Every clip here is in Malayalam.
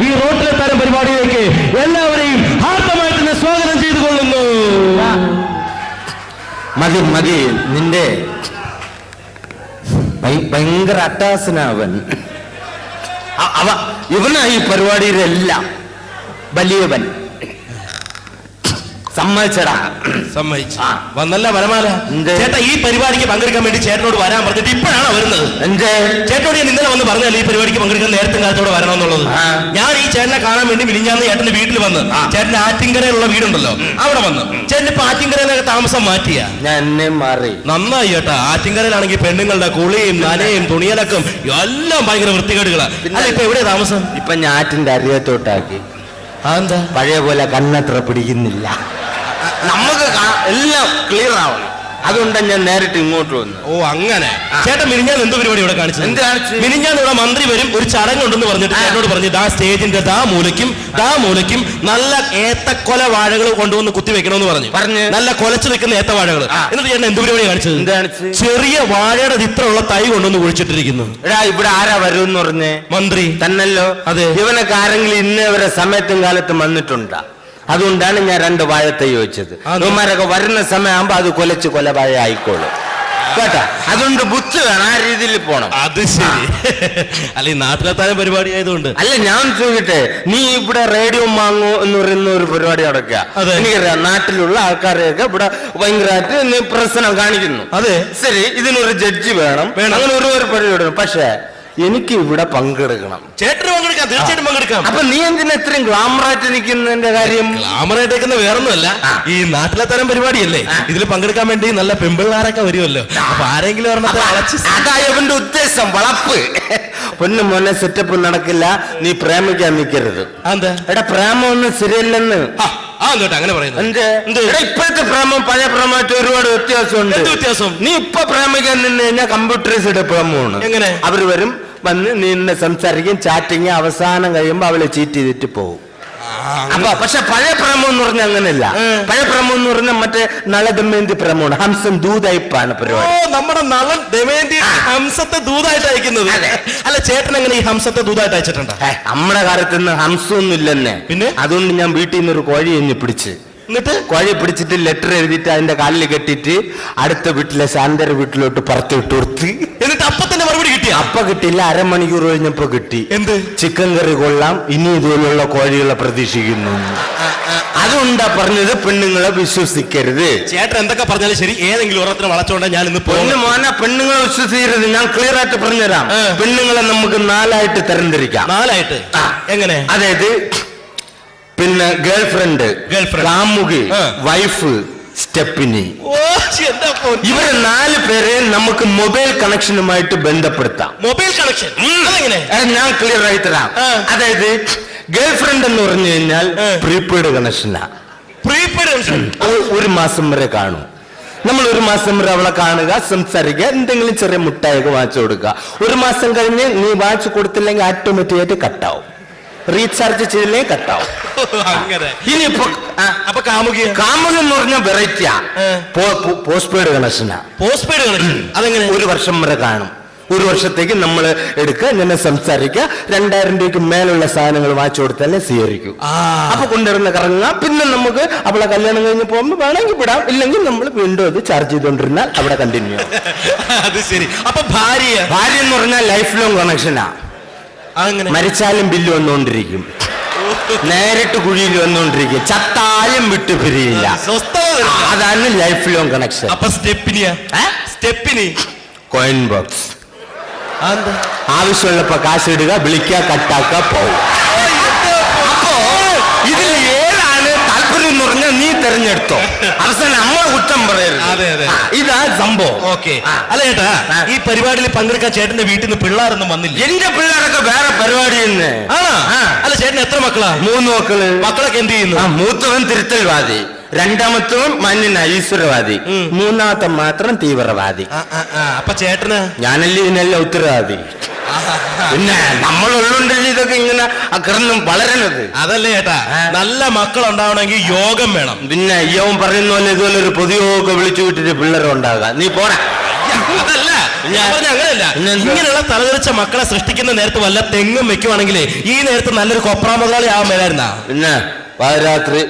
ഈ റോട്ടിലെ തരം പരിപാടിയിലേക്ക് എല്ലാവരെയും ഹാർദമായിട്ട് തന്നെ സ്വാഗതം ചെയ്തു കൊള്ളുന്നു മതി മതി. നിന്റെ ഭയ- ഭയങ്കര അട്ടാസനവൻ അവ ഇവനാ ഈ പരിപാടിയിലെല്ലാം വലിയവൻ. സമ്മതിച്ചടാ. സമ്മതിച്ചു. വന്നല്ല വരമാല. ചേട്ടാ ഈ പരിപാടിക്ക് പങ്കെടുക്കാൻ വേണ്ടി ചേട്ടനോട് വരാൻ പറഞ്ഞിട്ട് ഇപ്പോഴാണ് വരുന്നത്. ചേട്ടനോട് ഞാൻ ഇന്നലെ വന്ന് പറഞ്ഞല്ലേ ഈ പരിപാടിക്ക് പങ്കെടുക്കാൻ നേരത്തെ കാലത്തോടെ വരണമെന്നുള്ളത്. ഞാൻ ഈ ചേട്ടനെ കാണാൻ വേണ്ടി വിളിഞ്ഞാന്ന് ചേട്ടന്റെ വീട്ടിൽ വന്ന് ചേട്ടന്റെ ആറ്റിങ്കരയിലുള്ള വീടുണ്ടല്ലോ അവിടെ വന്ന്. ചേട്ടൻ ഇപ്പൊ ആറ്റിങ്കരയിലൊക്കെ താമസം മാറ്റിയ? ഞാൻ എന്നെ മാറി. നന്നായി ചേട്ടാ. ആറ്റിങ്കരയിലാണെങ്കിൽ പെണ്ണുങ്ങളുടെ കുളിയും നനയും തുണിയലക്കും എല്ലാം ഭയങ്കര വൃത്തികേടുകളാ. അല്ല ഇപ്പൊ എവിടെ താമസം? ഇപ്പൊ ഞാറ്റിന്റെ അരിയത്തോട്ടാക്കി അതെന്താ? പഴയ പോലെ കണ്ണത്ര പിടിക്കുന്നില്ല. നമുക്ക് എല്ലാം ക്ലിയർ ആവണം. അതുകൊണ്ടാണ് ഞാൻ നേരിട്ട് ഇങ്ങോട്ട് വന്നു ഓ അങ്ങനെ. ചേട്ടൻ മിനിഞ്ഞാൽ എന്ത് പരിപാടി ഇവിടെ കാണിച്ചത്? എന്ത് കാണിച്ചു? മിനിഞ്ഞാൽ ഇവിടെ മന്ത്രി വരും ഒരു ചടങ്ങുണ്ടെന്ന് പറഞ്ഞിട്ട് ചേട്ടനോട് പറഞ്ഞു ദാ സ്റ്റേജിന്റെ ദാ മൂലയ്ക്കും ദാ മൂലയ്ക്കും നല്ല ഏത്തക്കൊല വാഴകൾ കൊണ്ടുവന്ന് കുത്തി വെക്കണമെന്ന് പറഞ്ഞു. പറഞ്ഞു. നല്ല കൊലച്ചു നിൽക്കുന്ന ഏത്ത വാഴകൾ എന്നിട്ട് ചേട്ടൻ എന്ത് പരിപാടി കാണിച്ചത്? എന്ത് കാണിച്ചു? ചെറിയ വാഴയുടെ ചിത്രമുള്ള തൈ കൊണ്ടുവന്ന് കുഴിച്ചിട്ടിരിക്കുന്നു. എടാ ഇവിടെ ആരാ വരുമെന്ന് പറഞ്ഞേ? മന്ത്രി. തന്നല്ലോ. അതെ. ഇവനൊക്കെ ആരെങ്കിലും ഇന്നേ വരെ സമയത്തും കാലത്തും വന്നിട്ടുണ്ടാ? അതുകൊണ്ടാണ് ഞാൻ രണ്ട് വാഴത്തെ ചോദിച്ചത്. ഇവന്മാരൊക്കെ വരുന്ന സമയമാകുമ്പോ അത് കൊലച്ച് കൊലവാഴ ആയിക്കോളും. കേട്ടോ? അതുകൊണ്ട് ബുദ്ധി വേണം ആ രീതിയിൽ പോണം. അത് ശരി. അല്ല ഈ നാട്ടിലെത്താനും പരിപാടി ആയതുകൊണ്ട്. അല്ല ഞാൻ ചോദിക്കട്ടെ നീ ഇവിടെ റേഡിയോ മാങ്ങോ എന്ന് പറയുന്ന ഒരു പരിപാടി നടക്കുക. എനിക്കറിയാം നാട്ടിലുള്ള ആൾക്കാരെയൊക്കെ ഇവിടെ ഭയങ്കരമായിട്ട് പ്രശ്നം കാണിക്കുന്നു. അതെ. ശരി ഇതിനൊരു ജഡ്ജി വേണം. അങ്ങനെ ഒരു ഒരു പരിപാടി പക്ഷേ എനിക്ക് ഇവിടെ പങ്കെടുക്കണം. ചേട്ടന് പങ്കെടുക്കാം തീർച്ചയായിട്ടും പങ്കെടുക്കാം. അപ്പൊ നീ എന്തിനാ ഇത്രയും ഗ്ലാമറായിട്ട് നിൽക്കുന്നതിന്റെ കാര്യം? ഗ്ലാമറായിട്ടേക്കുന്ന വേറൊന്നുമല്ല. ആ. ഈ നാട്ടിലെ തരം പരിപാടിയല്ലേ. ഇതിൽ പങ്കെടുക്കാൻ വേണ്ടി നല്ല പെമ്പിള്ളാരൊക്കെ വരുമല്ലോ. അപ്പൊ ആരെങ്കിലും ഒരെണ്ണത്തെ വളച്ച് അതാ ഇവന്റെ ഉദ്ദേശം വളപ്പ്. പൊന്നു മോനെ സെറ്റപ്പ് നടക്കില്ല. നീ പ്രേമിക്കാൻ നിൽക്കരുത് എന്താ എടാ പ്രേമൊന്നും ശരിയല്ലെന്ന്. അങ്ങനെ പറയുന്നത്. ഇപ്പോഴത്തെ പ്രേമം പഴയ പ്രേമമായിട്ട് ഒരുപാട് വ്യത്യാസമുണ്ട്. വ്യത്യാസം? നീ ഇപ്പൊ പ്രേമിക്കാൻ നിന്ന് കഴിഞ്ഞാൽ കമ്പ്യൂട്ടറൈസ്ഡ് പ്രേമമാണ് എങ്ങനെ? അവർ വരും വന്ന് നിന്നെ സംസാരിക്കും ചാറ്റിങ് അവസാനം കഴിയുമ്പോ അവൾ ചീറ്റ് ചെയ്തിട്ട് പോകും. അപ്പൊ പക്ഷെ പഴയ പ്രേമം എന്ന് പറഞ്ഞ അങ്ങനെയല്ല. പഴയ പ്രേമം എന്ന് പറഞ്ഞ മറ്റേ നളദമേന്തി പ്രേമമാണ് ഹംസം ദൂതയിപ്പാണ് പരിപാടി. നമ്മുടെ നളൻ ദമയന്തി ഹംസത്തെ ദൂതായിട്ട് അയക്കുന്നത്. അല്ല ചേട്ടൻ എങ്ങനെ ഈ ഹംസത്തെ ദൂതായിട്ട് അയച്ചിട്ടുണ്ടോ? നമ്മുടെ കാലത്ത് ഹംസമൊന്നും ഇല്ലെന്നെ. പിന്നെ? അതുകൊണ്ട് ഞാൻ വീട്ടിൽ നിന്ന് ഒരു കോഴി എഞ്ഞ് പിടിച്ച്. എന്നിട്ട്? കോഴി പിടിച്ചിട്ട് ലെറ്റർ എഴുതിയിട്ട് അതിന്റെ കാലിൽ കെട്ടിയിട്ട് അടുത്ത വീട്ടിലെ ശാന്തര വീട്ടിലോട്ട് പറത്തി വിട്ടു കൊടുത്ത്. എന്നിട്ട് അപ്പൊ തന്നെ കിട്ടിയ അപ്പൊ കിട്ടിയില്ല അരമണിക്കൂർ കഴിഞ്ഞപ്പോ കിട്ടി. എന്ത്? ചിക്കൻ കറി കൊള്ളാം. ഇനി ഇതുപോലുള്ള കോഴികളെ പ്രതീക്ഷിക്കുന്നു. അതുകൊണ്ടാ പറഞ്ഞത് പെണ്ണുങ്ങളെ വിശ്വസിക്കരുത്. ചേട്ടൻ എന്തൊക്കെ പറഞ്ഞാലും ശരി ഏതെങ്കിലും ഒരെണ്ണത്തിന് വളച്ചോണ്ടാ ഞാൻ ഇന്ന് പൊന്നു മോനെ പെണ്ണുങ്ങളെ വിശ്വസിക്കരുത്. ഞാൻ ക്ലിയർ ആയിട്ട് പറഞ്ഞുതരാം. പെണ്ണുങ്ങളെ നമുക്ക് നാലായിട്ട് തരംതിരിക്കാം. നാലായിട്ട്. എങ്ങനെ? അതായത് പിന്നെ ഗേൾഫ്രണ്ട് ഫ്രണ്ട് Girlfriend. കാമുകി വൈഫ് സ്റ്റെപ്പിനി ഓ. ഇവരെ നാല് പേരെ നമുക്ക് മൊബൈൽ കണക്ഷനുമായിട്ട് ബന്ധപ്പെടുത്താം. Mobile connection. ഞാൻ ക്ലിയർ ആയി തരാം. അതായത് ഗേൾ ഫ്രണ്ട് എന്ന് പറഞ്ഞു കഴിഞ്ഞാൽ. പ്രീപെയ്ഡ് കണക്ഷനാ പ്രീപെയ്ഡ് കണക്ഷൻ ഒരു മാസം വരെ കാണും. നമ്മൾ ഒരു മാസം വരെ അവളെ കാണുക സംസാരിക്കുക എന്തെങ്കിലും ചെറിയ മുട്ടായൊക്കെ വാങ്ങിച്ചു കൊടുക്കുക. ഒരു മാസം കഴിഞ്ഞ് നീ വാങ്ങിച്ചു കൊടുത്തില്ലെങ്കിൽ ആറ്റോമാറ്റിക് ആയിട്ട് കട്ടാവും റീചാർജ് ചെയ്തില്ലേ കട്ടാവും. അങ്ങനെ. ഇനിയിപ്പോ അപ്പൊ കാമുക? എന്ന് പറഞ്ഞ വെറൈറ്റിയാ. പോസ്റ്റ് പെയ്ഡ് കണക്ഷനാ പോസ്റ്റ് പെയ്ഡ് കണക്ഷൻ അതെങ്ങനെ? ഒരു വർഷം വരെ കാണും. ഒരു വർഷത്തേക്ക് നമ്മൾ എടുക്കുക ഇങ്ങനെ സംസാരിക്കുക. രണ്ടായിരം രൂപയ്ക്ക് മേലുള്ള സാധനങ്ങൾ വാങ്ങിച്ചു കൊടുത്താലേ സ്വീകരിക്കൂ. അപ്പൊ കൊണ്ടുവരുന്ന കറങ്ങുക പിന്നെ നമുക്ക് അവളെ കല്യാണം കഴിഞ്ഞ് പോകുമ്പോൾ വേണമെങ്കിൽ വിടാം. ഇല്ലെങ്കിൽ നമ്മൾ വീണ്ടും അത് ചാർജ് ചെയ്തുകൊണ്ടിരുന്നാൽ അവിടെ കണ്ടിന്യൂ അത് ശരി. അപ്പൊ ഭാര്യ? ഭാര്യ എന്ന് പറഞ്ഞാൽ ലൈഫ് ലോങ് കണക്ഷനാ മരിച്ചാലും ബില്ല് വന്നുകൊണ്ടിരിക്കും നേരിട്ട് കുഴിയിൽ വന്നുകൊണ്ടിരിക്കും ചത്താലും വിട്ടു പിരിയില്ല. അതാണ് ലൈഫ് ലോങ് കണക്ഷൻ അപ്പൊ സ്റ്റെപ്പിനിയ സ്റ്റെപ്പിനി. കോയിൻ ബോക്സ് ആവശ്യമുള്ളപ്പോ കാശ് ഇടുക വിളിക്കുക കട്ടാക്കുക പോവുക തെരഞ്ഞെടുത്തോ. അവസാനം നമ്മൾ കുറ്റം പറയരുത്. അതെ, അതെ. ഇതാ സംഭവം. ഓക്കെ. അല്ല ചേട്ടാ ഈ പരിപാടിയിൽ പങ്കെടുക്കാൻ ചേട്ടന്റെ വീട്ടിൽ നിന്ന് പിള്ളേരൊന്നും വന്നില്ല. എന്റെ പിള്ളേരൊക്കെ വേറെ പരിപാടി ആണോ. അല്ല ചേട്ടൻ എത്ര മക്കളാ? മൂന്ന് മക്കൾ. മക്കളൊക്കെ എന്ത് ചെയ്യുന്നു? മൂത്തവൻ തിരുത്തൽവാദി. രണ്ടാമത്തവൻ മഞ്ഞന ഈശ്വരവാദി മൂന്നാമത്തെ മാത്രം തീവ്രവാദി. അപ്പൊ ചേട്ടന്? ഞാനല്ലേ ഇതിനെല്ലാം ഉത്തരവാദി? പിന്നെ നമ്മളുള്ളുണ്ടല്ലോ ഇതൊക്കെ ഇങ്ങനെ അക്കറന്നും വളരണത് അതല്ലേ ചേട്ടാ. നല്ല മക്കൾ ഉണ്ടാവണമെങ്കിൽ യോഗം വേണം. പിന്നെ യോഗം പറയുന്ന പോലെ ഇതുപോലെ ഒരു പൊതുയോഗമൊക്കെ വിളിച്ചു വിട്ടിട്ട് പിള്ളേരെ ഉണ്ടാകാം നീ പോടാ. അതല്ല. അങ്ങനെയല്ല. ഇങ്ങനെയുള്ള തലതെറിച്ച മക്കളെ സൃഷ്ടിക്കുന്ന നേരത്ത് വല്ല തെങ്ങും വെക്കുവാണെങ്കിലേ ഈ നേരത്ത് നല്ലൊരു കൊപ്രാ മുതലാളി ആവാൻ മേലായിരുന്നാ? പിന്നെ പാതിരാത്രി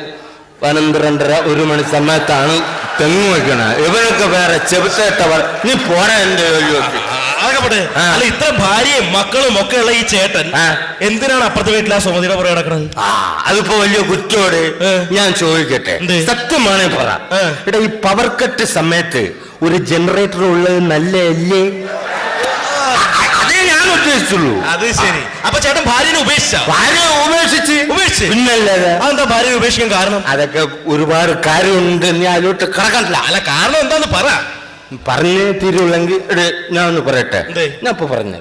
പന്ത്രണ്ടര ഒരു മണി സമയത്താണ് തെങ്ങ് വയ്ക്കണ. ഇവനൊക്കെ വേറെ ചെവിട്ടേട്ടവർ നീ പോരാ എന്റെ അല്ല ഇത്ര ഭാര്യയും മക്കളും ഒക്കെ ഉള്ള ഈ ചേട്ടൻ എന്തിനാണ് അപ്പുറത്തെ വീട്ടിലെ ആ സുമതിയുടെ പുറകെ കിടക്കുന്നത് അതിപ്പോ വലിയ കുറ്റോട് ഞാൻ ചോദിക്കട്ടെ. സത്യമാണ് പറ. എടാ ഈ പവർ കട്ട് സമയത്ത് ഒരു ജനറേറ്റർ ഉള്ളത് നല്ലല്ലേ ഞാൻ ഉദ്ദേശിച്ചുള്ളൂ അത് ശരി. അപ്പൊ ചേട്ടൻ ഭാര്യനെ ഉപേക്ഷിച്ച? ഭാര്യ ഉപേക്ഷിച്ച്. ഉപേക്ഷിച്ച്? പിന്നല്ലാതെ. അതെന്താ ഭാര്യ ഉപേക്ഷിക്കാൻ കാരണം? അതൊക്കെ ഒരുപാട് കാര്യമുണ്ട്. ഞാൻ അതിലോട്ട് കിടക്കണ്ട. അല്ല കാരണം എന്താന്ന് പറ. പറഞ്ഞേ തീരുള്ളെങ്കിൽ ഞാൻ ഒന്ന് പറയട്ടെ? ഞാൻ ഇപ്പൊ പറഞ്ഞു.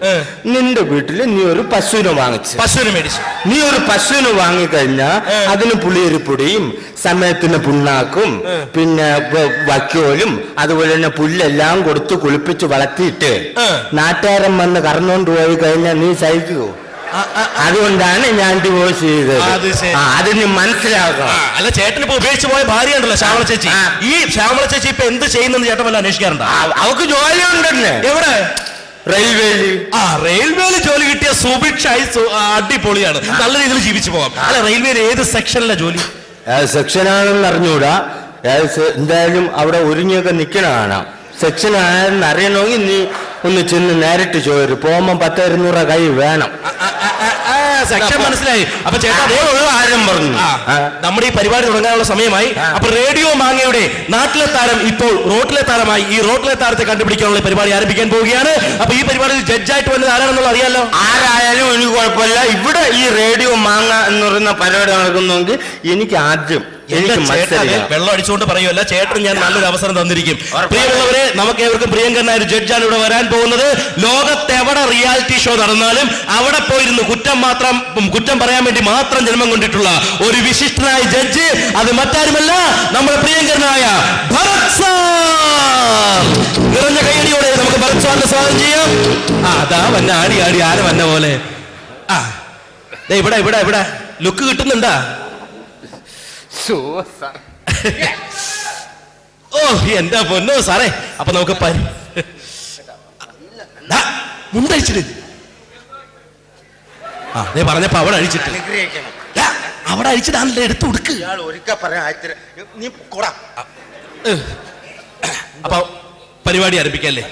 നിന്റെ വീട്ടിൽ നീ ഒരു പശുവിനെ വാങ്ങിച്ചു. പശുവിനെ മേടിച്ചു. നീ ഒരു പശുവിനെ വാങ്ങിക്കഴിഞ്ഞാ. അതിന് പുളിയരിപ്പൊടിയും സമയത്തിന് പുണ്ണാക്കും പിന്നെ വക്കോലും അതുപോലെ തന്നെ പുല്ലെല്ലാം കൊടുത്ത് കുളിപ്പിച്ച് വളർത്തിയിട്ട്. നാട്ടുകാരൻ വന്ന് കറന്നുകൊണ്ട് പോയി കഴിഞ്ഞാൽ നീ ആ, അതുകൊണ്ടാണ് ഞാൻ ഡിവോഴ്സ് ചെയ്തത്. അത് നീ മനസ്സിലാക്കണം. അല്ല ചേട്ടൻ ഇപ്പൊ ഉപേക്ഷിച്ച് പോയ ഭാര്യ ഉണ്ടല്ലോ ശ്യാമള ചേച്ചി. ഈ ശ്യാമള ചേച്ചി ഇപ്പൊ എന്ത് ചെയ്യുന്നെന്ന് ചേട്ടൻ വല്ല അന്വേഷിക്കാറുണ്ടോ? അവക്ക് ജോലി ഉണ്ടെന്നെ എവിടെ? റെയിൽവേയിൽ. ആ റെയിൽവേയിൽ ജോലി കിട്ടിയ സുഭിക്ഷായി അടിപൊളിയാണ്. നല്ല രീതിയിൽ ജീവിച്ചു പോകാം. അല്ല റെയിൽവേയിൽ ഏത് സെക്ഷനിലെ ജോലി? സെക്ഷനാണെന്ന് അറിഞ്ഞൂടാ. എന്തായാലും അവിടെ ഒരുങ്ങിയൊക്കെ നിക്കണ കാണാം. സെക്ഷൻ ആണെന്ന് അറിയണമെങ്കിൽ നീ ഒന്ന് ചെന്ന് നേരിട്ട് ചോദിച്ചു പോകുമ്പോ പത്ത് ഇരുന്നൂറ് കൈ വേണം. സെക്ഷൻ മനസ്സിലായി. അപ്പൊ ചേട്ടാ ആരും പറഞ്ഞു. നമ്മുടെ ഈ പരിപാടി തുടങ്ങാനുള്ള സമയമായി. അപ്പൊ റേഡിയോ മാങ്ങയുടെ നാട്ടിലെ താരം ഇപ്പോൾ റോട്ടിലെ താരമായി ഈ റോട്ടിലെ താരത്തെ കണ്ടുപിടിക്കാനുള്ള പരിപാടി ആരംഭിക്കാൻ പോവുകയാണ്. അപ്പൊ ഈ പരിപാടിയിൽ ജഡ്ജായിട്ട് വന്നത് ആരാണെന്നുള്ള അറിയാലോ? ആരായാലും എനിക്ക് കുഴപ്പമില്ല. ഇവിടെ ഈ റേഡിയോ മാങ്ങ എന്ന് പറയുന്ന പരിപാടി നടക്കുന്നെങ്കിൽ എനിക്ക് ആദ്യം എനിക്ക് വെള്ളം അടിച്ചുകൊണ്ട് പറയുമല്ല ചേട്ടൻ ഞാൻ നല്ലൊരു അവസരം തന്നിരിക്കും. പ്രിയമുള്ളവരെ നമുക്ക് ഏവർക്കും പ്രിയങ്കരനായ ഒരു ജഡ്ജാണ് ഇവിടെ വരാൻ പോകുന്നത്. ലോകത്തെവിടെ റിയാലിറ്റി ഷോ നടന്നാലും അവിടെ പോയിരുന്നു കുറ്റം മാത്രം കുറ്റം പറയാൻ വേണ്ടി മാത്രം ജന്മം കൊണ്ടിട്ടുള്ള ഒരു വിശിഷ്ടനായ ജഡ്ജ് അത് മറ്റാരുമല്ല നമ്മുടെ പ്രിയങ്കരനായ ഭരത് സാർ. നിറഞ്ഞ കൈയടിയോടെ നമുക്ക് ഭരത് സാറിന്റെ സ്വാഗതം ചെയ്യാം. ആ അതാ വന്ന ആടി ആടി ആന വന്ന പോലെ. ആ ഇവിടെ ഇവിടെ ഇവിടെ. ലുക്ക് കിട്ടുന്നുണ്ടാ? ഓ എന്റെ പൊന്നോ സാറേ? അപ്പൊ നമുക്ക് മുണ്ടഴിച്ചിട്ട് ആ നീ പറഞ്ഞപ്പോ അവിടെ അഴിച്ചിട്ട് അവിടെ അഴിച്ചിട്ടാണല്ലേ എടുത്ത് കൊടുക്ക് അപ്പൊ പരിപാടി ആരംഭിക്കല്ലേ?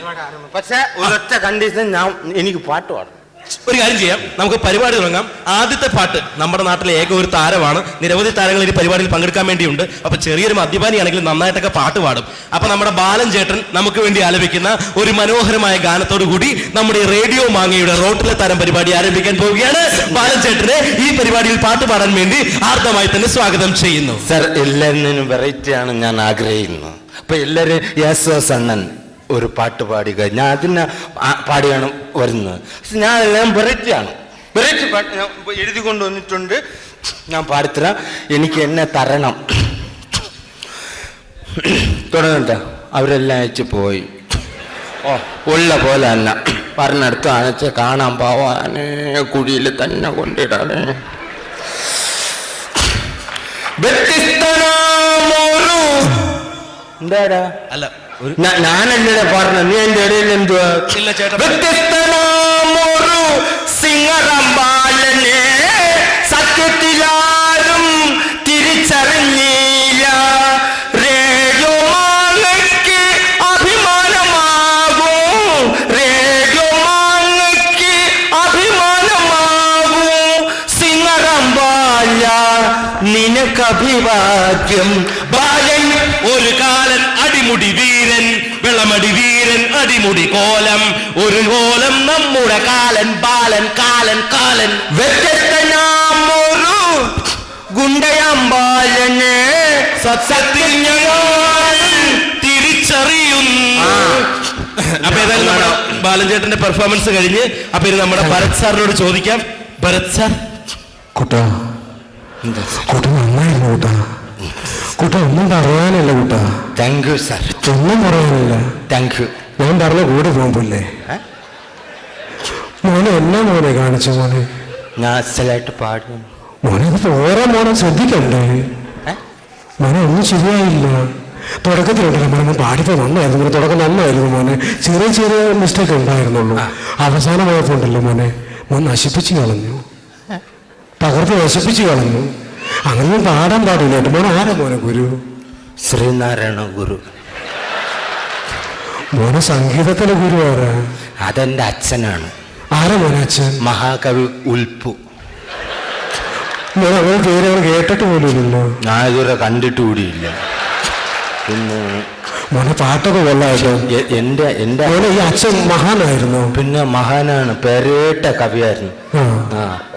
പക്ഷെ ഒരൊറ്റ കണ്ടീഷൻ ഞാൻ എനിക്ക് പാട്ട് പാടും ഒരു കാര്യം ചെയ്യാം. നമുക്ക് പരിപാടി തുടങ്ങാം. ആദ്യത്തെ പാട്ട് നമ്മുടെ നാട്ടിലെ ഏക ഒരു താരമാണ്. നിരവധി താരങ്ങൾ ഈ പരിപാടിയിൽ പങ്കെടുക്കാൻ വേണ്ടിയുണ്ട്. അപ്പൊ ചെറിയൊരു മദ്യപാനിയാണെങ്കിൽ നന്നായിട്ടൊക്കെ പാട്ട് പാടും. അപ്പൊ നമ്മുടെ ബാലൻ ചേട്ടൻ നമുക്ക് വേണ്ടി ആലപിക്കുന്ന ഒരു മനോഹരമായ ഗാനത്തോടു കൂടി നമ്മുടെ റേഡിയോ മാങ്ങയുടെ റോട്ടിലെ താരം പരിപാടി ആരംഭിക്കാൻ പോവുകയാണ്. ബാലൻ ചേട്ടനെ ഈ പരിപാടിയിൽ പാട്ട് പാടാൻ വേണ്ടി ആർദ്രമായി തന്നെ സ്വാഗതം ചെയ്യുന്നു. സർ എല്ലാം വെറൈറ്റി ആണ് ഞാൻ ആഗ്രഹിക്കുന്നത് അപ്പൊ എല്ലാരും യേശുദാസ് അണ്ണൻ. ഒരു പാട്ട് പാടുക ഞാൻ അതിനെ പാടിയാണ് വരുന്നത്. ഞാൻ എല്ലാം വെറൈറ്റിയാണ് വെറൈറ്റി പാട്ട് ഞാൻ എഴുതി കൊണ്ടുവന്നിട്ടുണ്ട്. ഞാൻ പാടിത്തരാം. എനിക്ക് എന്നെ തരണം. തുടങ്ങട്ടെ അവരെല്ലാം അയച്ചു പോയി. ഓ ഉള്ള പോലെ അല്ല. പറഞ്ഞടുത്ത് അണച്ച് കാണാൻ പോവാനേ കുഴിയിൽ തന്നെ കൊണ്ടിടാനേ. എന്താടാ? അല്ല ഞാനല്ലേ പറഞ്ഞ. നീ എന്റെ ഇടയിൽ എന്തുവാ? സിംഗറമ്പാലനെ സത്യത്തിലാരും തിരിച്ചറിഞ്ഞില്ല. റേഡിയോ മാങ്ങയ്ക്ക് അഭിമാനമാകും. റേഡിയോ മാങ്ങയ്ക്ക് അഭിമാനമാകും. സിംഗറമ്പാല നിനക്ക് അഭിവാദ്യം ബാലൻ ഒരു അടിമുടി വീരൻ വെള്ളമടി വീരൻ അടിമുടി കോലം. ഒരു കോലം നമ്മുടെ കാലൻ ബാലൻ കാലൻ കാലൻ. വ്യത്യസ്തനാമൊരു ഗുണ്ടയമ്പാലനെ സത്സത്തിൽ ഞങ്ങൾ തിരിച്ചറിയുന്നു. അപ്പൊ ഏതായാലും നമ്മുടെ ബാലൻ ചേട്ടന്റെ പെർഫോമൻസ് കഴിഞ്ഞ് അപ്പൊ ഇനി നമ്മുടെ ഭരത് സാറിനോട് ചോദിക്കാം. ഭരത് സാർ. കുട്ടാ. കുട്ട നന്നായിരുന്നു കുട്ടാ. കുട്ട ഒന്നും പറയാനല്ല കൂട്ടാ. Thank you sir. ഒന്നും പറയാനില്ല താങ്ക് യു. ഞാൻ പറഞ്ഞ കൂടെ പോകുമ്പോല്ലേ മോനെ എന്നാ മോനെ കാണിച്ച മോനെ? ഞാൻ അസലായിട്ട് പാടും. മോനെ ഓരോ മോനെ ശ്രദ്ധിക്കണ്ടേ? മോനെ ഒന്നും ശരിയായില്ല. തുടക്കത്തിലുണ്ടല്ലോ മോനെ മോൻ പാടിപ്പോ നന്നായിരുന്നു മോനെ തുടക്കം നന്നായിരുന്നു മോനെ. ചെറിയ ചെറിയ മിസ്റ്റേക്ക് ഉണ്ടായിരുന്നുള്ളൂ. അവസാനമായപ്പോ ഉണ്ടല്ലോ മോനെ. മോൻ നശിപ്പിച്ചു കളഞ്ഞു. തകർത്ത് നശിപ്പിച്ചു കളഞ്ഞു. അങ്ങനെ പാടാൻ പാടില്ല. കേട്ടോ മോനെ ആരാ മോനെ ഗുരു? ശ്രീനാരായണ ഗുരു. മോനെ സംഗീതത്തിലെ ഗുരു ആരാ? അതെന്റെ അച്ഛനാണ്. ആരാ മോനെ അച്ഛൻ? മഹാകവി ഉൽപ്പു. മോനെ അങ്ങനെ പേര് അവൻ കേട്ടിട്ട് പോലും ഇല്ലല്ലോ. ഞാൻ ഇതുവരെ കണ്ടിട്ട് കൂടിയില്ല. പിന്നെ മോനെ പാട്ടൊക്കെ കൊള്ളാട്ടോ എ- എന്റെ എന്റെ മോനെ ഈ അച്ഛൻ മഹാനായിരുന്നു. പിന്നെ മഹാനാണ് പേരേട്ട കവിയായിരുന്നു.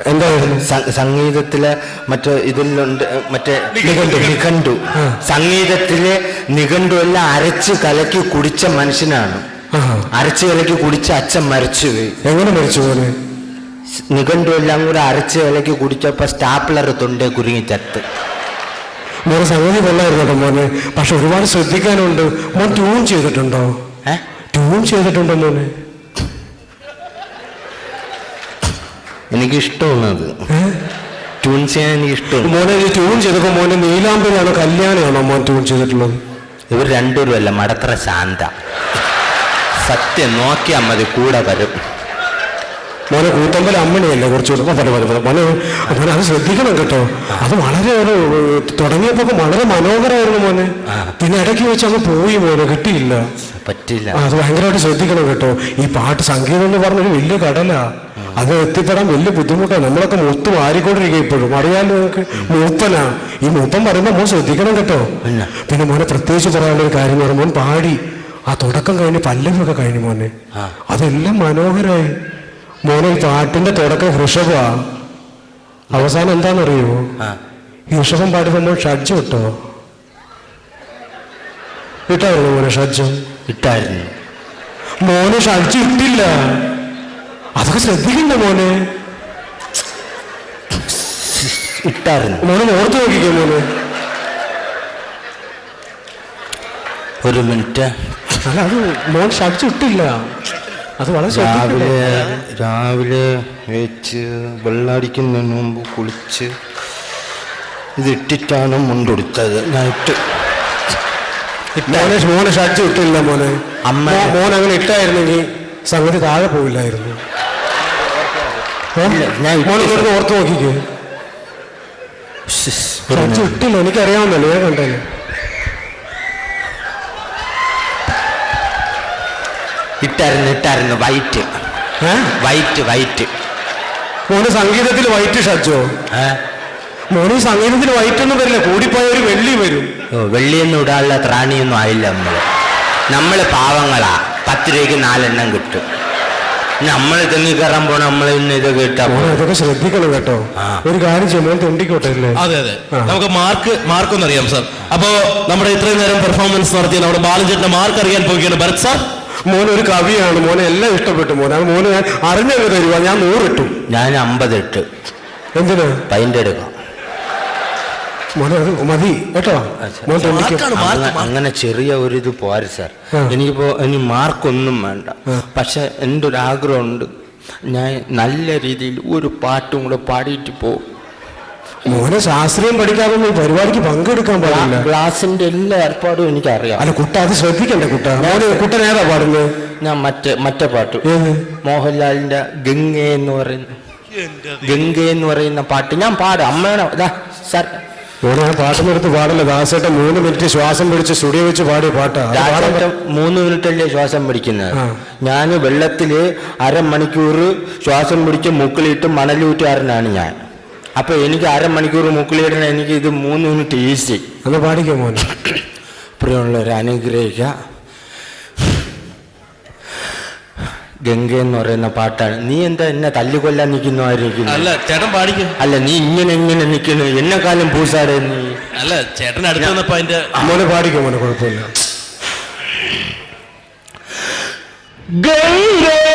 എന്തായിരുന്നു? സംഗീതത്തിലെ മറ്റേ ഇതിലുണ്ട് മറ്റേ നിഘണ്ടു. നിഘണ്ടു സംഗീതത്തിലെ നിഘണ്ടു എല്ലാം അരച്ച് കലക്കി കുടിച്ച മനുഷ്യനാണ്. അരച്ച് കലക്കി കുടിച്ച അച്ഛൻ മരിച്ചുപോയി എങ്ങനെ മരിച്ചു പോലെ നിഘണ്ടു എല്ലാം കൂടെ അരച്ച് കലക്കി കുടിച്ചപ്പോ സ്റ്റാപ്ലർ തൊണ്ടേ കുരുങ്ങി ചത്ത്. മോനെ സംഗതി കൊള്ളായിരുന്നു കേട്ടോ മോനെ. പക്ഷെ ഒരുപാട് ശ്രദ്ധിക്കാനുണ്ട്. മോൻ ട്യൂൺ ചെയ്തിട്ടുണ്ടോ? ഏ? ട്യൂൺ ചെയ്തിട്ടുണ്ടോ മോനെ? എനിക്ക് ഇഷ്ടമുള്ളത്? ട്യൂൺ ചെയ്യാൻ എനിക്ക് ഇഷ്ടമാണ് മോനെ ട്യൂൺ ചെയ്തപ്പോ മോനെ നീലാംബരാണോ കല്യാണമാണോ മോൻ ട്യൂൺ ചെയ്തിട്ടുള്ളത്? ഇവർ രണ്ടുപേരും അല്ല മടത്ര ശാന്ത. സത്യം നോക്കിയാൽ മതി കൂടെ വരും. മോനെ കൂത്തമ്പല അമ്മണിയല്ലേ കുറച്ചുകൂടെ ഓ, പല മോനെ മോനെ അത് ശ്രദ്ധിക്കണം കേട്ടോ. അത് വളരെ ഒരു ഏർ, തുടങ്ങിയപ്പോ വളരെ മനോഹരമായിരുന്നു മോനെ. പിന്നെ ഇടയ്ക്ക് വെച്ച് അങ്ങ് പോയി മോനെ കിട്ടിയില്ല. പറ്റില്ല അത് ഭയങ്കരമായിട്ട് ശ്രദ്ധിക്കണം കേട്ടോ. ഈ പാട്ട് സംഗീതം എന്ന് പറഞ്ഞൊരു വലിയ കടലാ. അത് എത്തിപ്പെടാൻ വലിയ ബുദ്ധിമുട്ടാണ്. നമ്മളൊക്കെ മൂത്ത് മാറിക്കൊണ്ടിരിക്കുക ഇപ്പോഴും. അറിയാലോ നിങ്ങൾക്ക്? മൂപ്പനാ ഈ മൂപ്പൻ പറയുമ്പോൾ മോൻ ശ്രദ്ധിക്കണം കേട്ടോ. പിന്നെ? മോനെ പ്രത്യേകിച്ച് പറയാനുള്ള ഒരു കാര്യം പറഞ്ഞു മോൻ പാടി. ആ തുടക്കം കഴിഞ്ഞ് പല്ലവിയൊക്കെ കഴിഞ്ഞു മോനെ. അതെല്ലാം മനോഹരമായി മോനെ ഈ പാട്ടിന്റെ തുടക്കം ഋഷഭാ അവസാനം എന്താണെന്നറിയോ? ഋഷഭം പാടുമ്പോൾ ഷഡ്ജ് കിട്ടോ ഇട്ടായിരുന്നു മോനെ ഷഡ്ജം? ഇട്ടായിരുന്നു. മോനെ ഷഡ്ജ് ഇട്ടില്ല. അതൊക്കെ ശ്രദ്ധിക്കണ്ട മോനെ? ഇട്ടായിരുന്നു. മോനെ ഓർത്ത് നോക്കിക്കോ മോനെ. ഒരു മിനിറ്റ്. അല്ല അത് മോൻ ഷഡ്ജ് ഇട്ടില്ല. അത് വളരെ രാവിലെ രാവിലെ വെച്ച് വെള്ളടിക്കുന്നതിന് മുമ്പ് കുളിച്ച് ഇതിട്ടിട്ടാണ് മുണ്ടുടുത്തത് ഞാൻ ഇട്ട് മോനെ മോനെ വിട്ടില്ല ഇട്ടില്ല മോനെ. അമ്മ- മോൻ അങ്ങനെ ഇട്ടായിരുന്നെങ്കിൽ സംഗതി താഴെ പോയില്ലായിരുന്നു. ഞാൻ ഓർത്ത് നോക്കിക്കേ. ഷാച്ച് വിട്ടില്ല ഇട്ടില്ല എനിക്കറിയാവുന്നല്ലോ ഞാൻ കണ്ടല്ലോ ഇട്ടായിരുന്നു ഇട്ടായിരുന്നു വൈറ്റ് വൈറ്റ് വൈറ്റ് മോന് സംഗീതത്തിൽ വൈറ്റ് ഷജോ. മോനെ സംഗീതത്തിൽ വൈറ്റ് ഒന്നും വരില്ല. കൂടിപ്പോയ ഒരു വെള്ളി വരും. ഓ, വെള്ളിയൊന്നും ഇടാനുള്ള ത്രാണിയൊന്നും ആയില്ല നമ്മൾ. നമ്മൾ പാവങ്ങളാ. പത്ത് രൂപയ്ക്ക് നാലെണ്ണം കിട്ടും. നമ്മൾ തെങ്ങി കയറാൻ പോണ നമ്മൾ ഇന്ന് ഇത് കേട്ടാ മോനെ അതൊക്കെ ശ്രദ്ധിക്കണം കേട്ടോ. ഒരു കാര്യം ചെയ്യുമ്പോൾ തൊണ്ടിക്കോട്ടെ അതെ അതെ. നമുക്ക് മാർക്ക് മാർക്ക് ഒന്ന് അറിയാം സാർ. അപ്പോ നമ്മുടെ ഇത്രയും നേരം പെർഫോമൻസ് നടത്തിയ നമ്മുടെ ബാലചേട്ടന്റെ മാർക്ക് അറിയാൻ പോവുകയാണ് ഭരത് സാർ. മോൻ ഒരു കവിയാണ് മോനെ എല്ലാം ഇഷ്ടപ്പെട്ടു മോനെ. അത് മോന് ഞാൻ അറിഞ്ഞങ്ങ് തരുക ഞാൻ നൂറിട്ടു. ഞാൻ അമ്പതിട്ട്. എന്തിനാ? പൈന്റെ എടുക്കാം. മോനെ അത് മതി കേട്ടോ. മോൻ തൊണ്ടിക്കോ മാർക്കാണ് മാർക്ക് അങ്ങ- അങ്ങനെ ചെറിയ ഒരു ഇത് പോരെ സാർ. എനിക്കിപ്പോ ഇനി മാർക്കൊന്നും വേണ്ട. പക്ഷെ എന്റെ ഒരു ആഗ്രഹമുണ്ട് ഞാൻ നല്ല രീതിയിൽ ഒരു പാട്ടും കൂടെ പാടിയിട്ട് പോകും മോനെ ശാസ്ത്രീയം പഠിക്കാതെ ഈ പരിപാടിക്ക് പങ്കെടുക്കാൻ പാടില്ല. ക്ലാസിന്റെ എല്ലാ ഏർപ്പാടും എനിക്കറിയാം. അല്ല കുട്ട അത് ശ്രദ്ധിക്കണ്ടേ കുട്ട? മോനെ കുട്ടൻ ഏതാ പാടുന്നത് ഞാൻ മറ്റേ മറ്റേ പാട്ട്. മോഹൻലാലിന്റെ ഗംഗ എന്ന് പറയുന്ന ഗംഗ എന്ന് പറയുന്ന പാട്ട് ഞാൻ പാടാം. അമ്മയുടെ പാട്ടിനെടുത്ത് സാർ. മോനെ ആ പാട്ട് പാടില്ല. ദാസേട്ടൻ മൂന്ന് മിനിറ്റ് ശ്വാസം പിടിച്ച് സ്റ്റുഡിയോ വെച്ച് പാടിയ പാട്ടാ. മൂന്ന് മിനിറ്റ് അല്ലേ മൂന്ന് മിനിറ്റല്ലേ ശ്വാസം പിടിക്കുന്നത്. ഞാൻ ഞാൻ വെള്ളത്തിൽ അരമണിക്കൂർ ശ്വാസം പിടിച്ച് മൂക്കിലിട്ട് മണലൂറ്റുകാരനാണ് ഞാൻ. അപ്പൊ എനിക്ക് അരമണിക്കൂർ മുക്കിളിയിടണ എനിക്ക് ഇത് മൂന്ന് മിനിറ്റ് ഈസി ഒന്ന് പാടിക്കോ മോനെ? പ്രിയമുള്ളവരെ അനുഗ്രഹിക്ക. ഗംഗ എന്ന് പറയുന്ന പാട്ടാണ്. നീ എന്താ എന്നെ തല്ലിക്കൊല്ലാൻ നിൽക്കുന്നു ആയിരിക്കുന്നു? അല്ല ചേട്ടൻ പാടിക്കും? അല്ല നീ ഇങ്ങനെ ഇങ്ങനെ നിൽക്കുന്നു? കാലം പൂസാടെ നീ. അല്ല ചേട്ടൻ അടുത്ത് വന്നപ്പോ അതിന്റെ മോനെ പാടിക്കോ മോനെ കുഴപ്പമില്ല. ആ,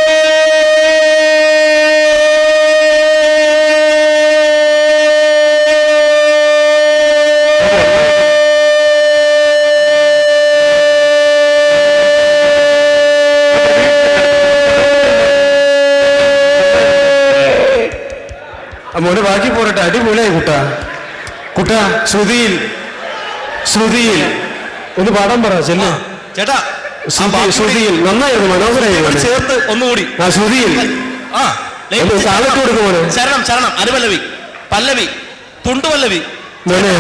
മോനെ ബാക്കി പോരട്ടെ. അടിപൊളിയായി കുട്ട. കുട്ട ശ്രുതിയിൽ. ശ്രുതിയിൽ. ഒന്ന് പാടാൻ പറ ചെല്ല. ചേട്ടാ ശ്രുതിയിൽ. നന്നായിരുന്നു മനോഹരമായി ചേർത്ത് ഒന്നുകൂടി ആ ശ്രുതിയിൽ. താളത്ത് കൊടുക്ക് മോനെ. ശരണം ശരണം. അനുപല്ലവി പല്ലവി. തുണ്ടുപല്ലവി. മോനെ.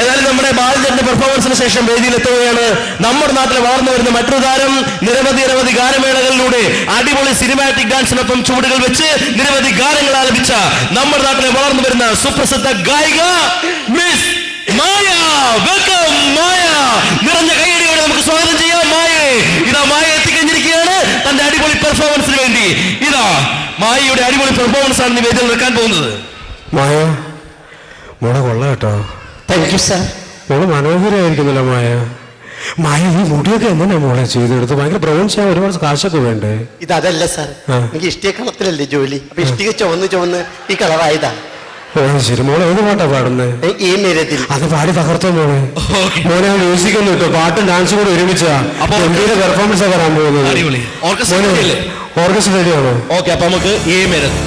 ഏതായാലും നമ്മുടെ ബാലചന്ദ്രന്റെ പെർഫോമൻസിന് ശേഷം വേദിയിലെത്തുകയാണ്. നമ്മുടെ നാട്ടിൽ വളർന്നു വരുന്ന മറ്റൊരു താരം നിരവധി നിരവധി ഗാനമേളകളിലൂടെ അടിപൊളി സിനിമാറ്റിക് ഡാൻസിനൊപ്പം ചുവടുകൾ വെച്ച് നിരവധി ഗാനങ്ങൾ ആലപിച്ച നമ്മുടെ നാട്ടിലെ വളർന്നു വരുന്ന സുപ്രസിദ്ധ ഗായിക മിസ് മായ വെൽക്കം മായ. നിറഞ്ഞ കൈയടിയോടെ നമുക്ക് സ്വാഗതം ചെയ്യാം മായയെ ഇതാ മായ എത്തിക്കഴിഞ്ഞിരിക്കുകയാണ്. തന്റെ അടിപൊളി പെർഫോമൻസിന് വേണ്ടി. ഇതാ മായയുടെ അടിപൊളി പെർഫോമൻസ് ആണ് വേദിയിൽ നിൽക്കാൻ പോകുന്നത്. മായ മോളെ കൊള്ള കേട്ടോ. താങ്ക് യു സാർ മോൾ മനോഹരമായിരിക്കുന്നല്ലോ മായ? മായ ഈ മുടിയൊക്കെ എങ്ങനെയാ മോളെ ചെയ്തെടുത്ത് ഭയങ്കര ബ്രൗൺ ചെയ്യാൻ ഒരുപാട് കാശൊക്കെ വേണ്ടേ? ഇത് അതല്ല സാർ. എനിക്ക് ഇഷ്ടിക കളത്തിലല്ലേ ജോലി? അപ്പൊ ഇഷ്ടിക ചുവന്ന് ചുവന്ന് ഈ കളറായതാ. ഓ ശരി. മോളെ ഏത് പാട്ടാ പാടുന്നത് ഈ നേരത്തിൽ അത് പാടി തകർത്തോ മോളെ. മോനെ ആ മ്യൂസിക് ഒന്നും ഇട്ടോ. പാട്ടും ഡാൻസും കൂടെ ഒരുമിച്ചാ ഗംഭീര പെർഫോമൻസ് വരാൻ പോകുന്നത്. ഓർക്കസ്ട്ര ആണോ? ഓക്കെ അപ്പൊ നമുക്ക് ഏ മേരത്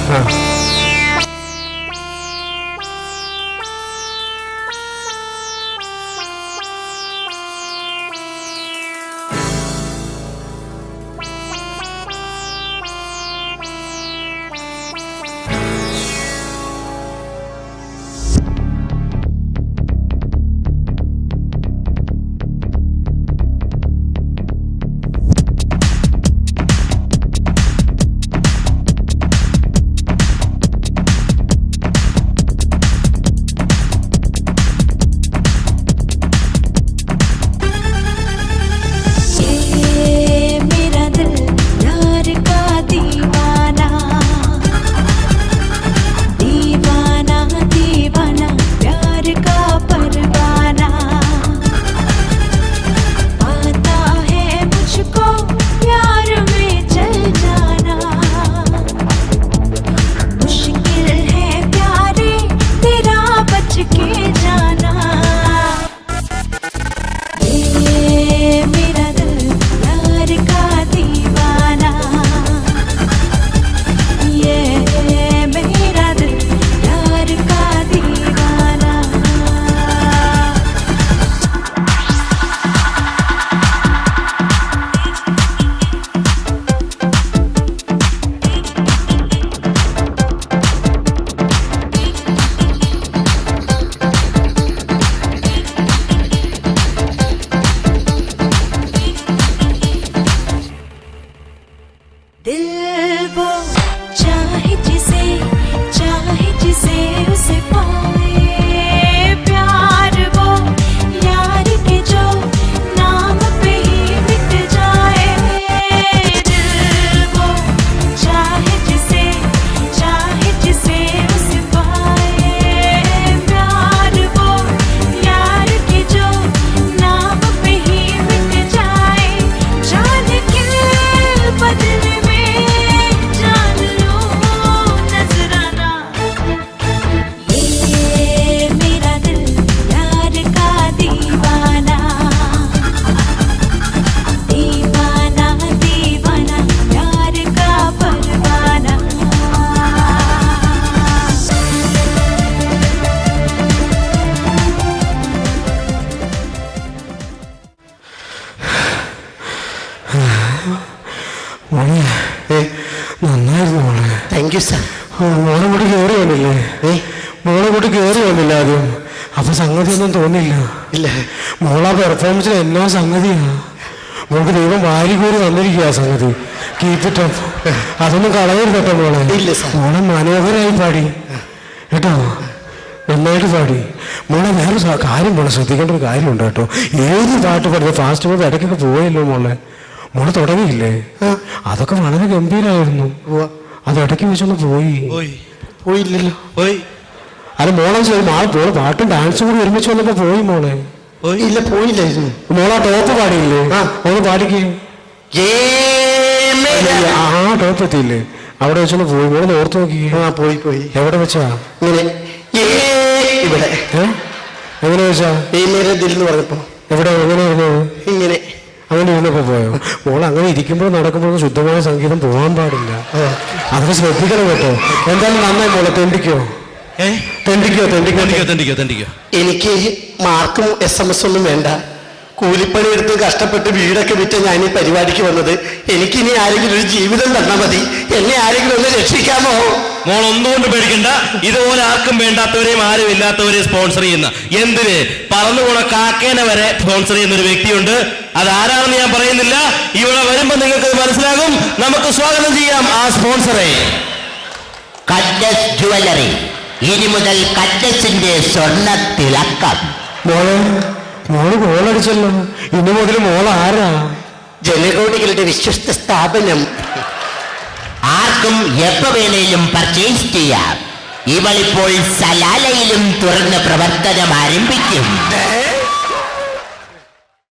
മോളെ നന്നായിരുന്നു മോളെ. താങ്ക് യു സാർ മോളെ കൂടി കയറി വന്നില്ലേ? മോളെ കൂടി കയറി വന്നില്ല ആദ്യം. അപ്പൊ സംഗതി ഒന്നും തോന്നില്ല ഇല്ല. മോളാ പെർഫോമൻസിൽ എന്നാ സംഗതിയാ? മോൾക്ക് ദൈവം വാരി കോരി തന്നിരിക്കുക സംഗതി. കീപ്പിട്ടോ അതൊന്നും കളയരുതട്ടോ മോളെ. ഇല്ല. മോളെ മനോഹരമായി പാടി. കേട്ടോ? നന്നായിട്ട് പാടി. മോളെ വേറെ കാര്യം മോളെ ശ്രദ്ധിക്കേണ്ട ഒരു കാര്യമുണ്ട് കേട്ടോ. ഏത് പാട്ട് പാടുന്നത് ഫാസ്റ്റ് മൂവ് ഇടയ്ക്കൊക്കെ പോയല്ലോ മോളെ. മോളെ തുടങ്ങിയില്ലേ? അതൊക്കെ വളരെ ഗംഭീരമായിരുന്നു. അത് ഇടയ്ക്ക് വെച്ചൊന്ന് പോയി. പോയില്ലല്ലോ. ഓയ് അത് മോളെ മാളെ മോൾ പാട്ടും ഡാൻസും കൂടി ഒരുമിച്ച് വന്നപ്പോ പോയി മോളെ. ഇല്ല പോയില്ലായിരുന്നു. മോളാ ടോപ്പ് പാടിയില്ലേ? മോൾ പാടിക്കേ. ആ ടോപ്പ് എത്തിയില്ലേ? അവിടെ വെച്ചൊന്ന് പോയി. മോളെ ഓർത്ത് നോക്കിയേ. ആ പോയി പോയി. എവിടെ വെച്ചാ? ഇവിടെ. എങ്ങനെ വെച്ചാ? ഈ നേരെ ദിൽ എന്ന് പറഞ്ഞപ്പോ. എവിടെ? എങ്ങനെ ഇരുന്നത് ഇങ്ങനെ. ഇരുന്നപ്പോ പോയോ? മോൾ അങ്ങനെ ഇരിക്കുമ്പോൾ നടക്കുമ്പോഴും ശുദ്ധമായ സംഗീതം പോകാൻ പാടില്ല. അതൊക്കെ ശ്രദ്ധിക്കണം കേട്ടോ. എന്തായാലും നന്നായി മോളെ തെണ്ടിക്കോ? തെണ്ടിക്കോ തെണ്ടിക്കോ? തെണ്ടിക്കോ തെണ്ടിക്കോ എനിക്ക് മാർക്കും എസ് എം എസ് ഒന്നും വേണ്ട. കൂലിപ്പണി എടുത്ത് കഷ്ടപ്പെട്ട് വീടൊക്കെ വിറ്റ് ഞാൻ ഈ പരിപാടിക്ക് വന്നത്. എനിക്കിനി ആരെങ്കിലും ഒരു ജീവിതം തന്നാൽ മതി. എന്നെ ആരെങ്കിലും ഒന്ന് രക്ഷിക്കാമോ? മോൾ ഒന്നുകൊണ്ട് പേടിക്കണ്ട. ഇതുപോലെ ആർക്കും വേണ്ടാത്തവരെയും ആരും ഇല്ലാത്തവരെയും സ്പോൺസർ ചെയ്യുന്ന എന്തിന്? പറന്നു പോണ കാക്കേനെ വരെ സ്പോൺസർ ചെയ്യുന്ന ഒരു വ്യക്തിയുണ്ട്. അതാരാണെന്ന് ഞാൻ പറയുന്നില്ല. ഇവിടെ വരുമ്പോ നിങ്ങൾക്ക് മനസ്സിലാകും. നമുക്ക് സ്വാഗതം ചെയ്യാം ആ സ്പോൺസറെ. കഡ്ഡസ് ജുവലറി ഇനി മുതൽ കഡ്ഡസിന്റെ സ്വർണ തിളക്കം മോളെ മോൾ മോളടിച്ചല്ലോ. ഇനി മുതൽ മോൾ ആരാ? ജനകോടികളുടെ വിശ്വസ്ത സ്ഥാപനം. ആർക്കും എപ്പോ വേണേലും പർച്ചേസ് ചെയ്യാം. ഇവളിപ്പോൾ സലാലയിലും തുറന്ന് പ്രവർത്തനം ആരംഭിക്കും?